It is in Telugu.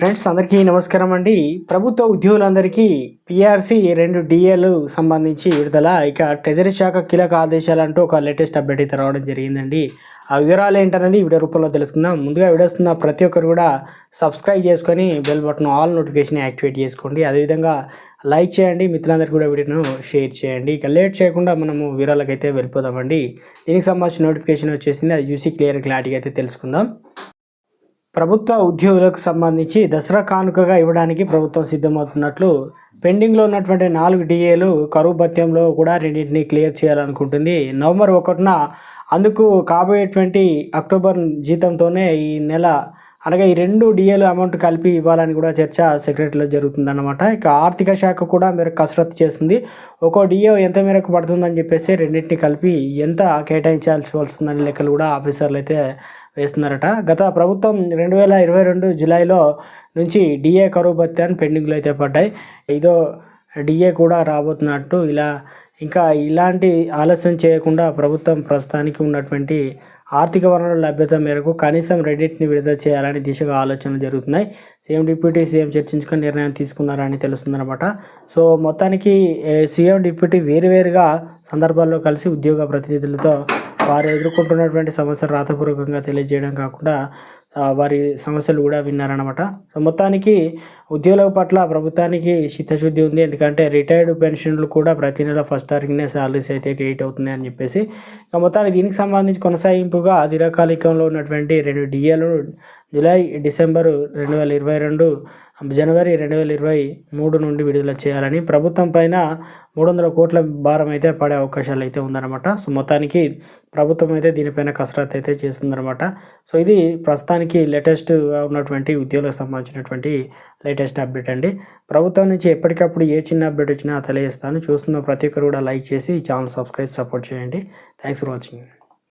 ఫ్రెండ్స్ అందరికీ నమస్కారం అండి. ప్రభుత్వ ఉద్యోగులందరికీ పీఆర్సీ రెండు డిఏలు సంబంధించి విడుదల. ఇక ట్రెజరీ శాఖ కీలక ఆదేశాలు అంటూ ఒక లేటెస్ట్ అప్డేట్ అయితే రావడం జరిగిందండి. ఆ వివరాలు ఏంటనేది వీడియో రూపంలో తెలుసుకుందాం. ముందుగా వీడియోస్తున్న ప్రతి ఒక్కరు కూడా సబ్స్క్రైబ్ చేసుకొని bell button all notification activate చేసుకోండి. అదేవిధంగా లైక్ చేయండి. మిత్రులందరికీ కూడా వీడియోను షేర్ చేయండి. ఇక లేట్ చేయకుండా మనము వివరాలకైతే వెళ్ళిపోదామండి. దీనికి సంబంధించిన నోటిఫికేషన్ వచ్చేసింది. అది చూసి క్లియర్ క్లారిటీగా అయితే తెలుసుకుందాం. ప్రభుత్వ ఉద్యోగులకు సంబంధించి దసరా కానుకగా ఇవ్వడానికి ప్రభుత్వం సిద్ధమవుతున్నట్లు పెండింగ్లో ఉన్నటువంటి నాలుగు డిఏలు కరువు భత్యంలో కూడా రెండింటిని క్లియర్ చేయాలనుకుంటుంది. నవంబర్ ఒకటిన అందుకు కాబోయేటువంటి అక్టోబర్ జీతంతోనే ఈ నెల అనగా ఈ రెండు డిఏలు అమౌంట్ కలిపి ఇవ్వాలని కూడా చర్చ సెక్రటరీలో జరుగుతుందన్నమాట. ఇక ఆర్థిక శాఖ కూడా మీరు కసరత్తు చేస్తుంది. ఒక్కో డిఏ ఎంత మేరకు పడుతుందని చెప్పేసి రెండింటిని కలిపి ఎంత కేటాయించాల్సి వస్తుందనే లెక్కలు కూడా ఆఫీసర్లు అయితే వేస్తున్నారట. గత ప్రభుత్వం రెండు వేల ఇరవై రెండు జూలైలో నుంచి డిఏ కరువు భత్యాన్ని పెండింగ్లు అయితే పడ్డాయి. ఇదో డిఏ కూడా రాబోతున్నట్టు ఇలా ఇంకా ఇలాంటి ఆలస్యం చేయకుండా ప్రభుత్వం ప్రస్తుతానికి ఉన్నటువంటి ఆర్థిక వనరుల లభ్యత మేరకు కనీసం రెడిట్ని విడుదల చేయాలని దిశగా ఆలోచనలు జరుగుతున్నాయి. సీఎం డిప్యూటీ సీఎం చర్చించుకుని నిర్ణయం తీసుకున్నారని తెలుస్తుందన్నమాట. సో మొత్తానికి సీఎం డిప్యూటీ వేరువేరుగా సందర్భాల్లో కలిసి ఉద్యోగ ప్రతినిధులతో వారు ఎదుర్కొంటున్నటువంటి సమస్యలు రాతపూర్వకంగా తెలియజేయడం కాకుండా వారి సమస్యలు కూడా విన్నారనమాట సో మొత్తానికి ఉద్యోగుల పట్ల ప్రభుత్వానికి చిత్తశుద్ధి ఉంది. ఎందుకంటే రిటైర్డ్ పెన్షన్లు కూడా ప్రతి నెల ఫస్ట్ తారీఖునే శాలరీస్ అయితే క్రియేట్ అవుతుంది అని చెప్పేసి. ఇక మొత్తానికి దీనికి సంబంధించి కొనసాగింపుగా దీర్ఘకాలికంలో ఉన్నటువంటి రెండు డిఏలు జూలై డిసెంబరు రెండు వేల ఇరవై రెండు జనవరి రెండు వేల ఇరవై మూడు నుండి విడుదల చేయాలని ప్రభుత్వం పైన మూడు వందల కోట్ల భారం అయితే పడే అవకాశాలు అయితే ఉందన్నమాట. సో మొత్తానికి ప్రభుత్వం అయితే దీనిపైన కసరత్తు అయితే చేస్తుందన్నమాట. సో ఇది ప్రస్తుతానికి లేటెస్ట్ ఉన్నటువంటి ఉద్యోగులకు సంబంధించినటువంటి లేటెస్ట్ అప్డేట్ అండి. ప్రభుత్వం నుంచి ఎప్పటికప్పుడు ఏ చిన్న అప్డేట్ వచ్చినా తెలియజేస్తాను. చూస్తున్న ప్రతి ఒక్కరు కూడా లైక్ చేసి ఛానల్ సబ్స్క్రైబ్ సపోర్ట్ చేయండి. Thanks for watching.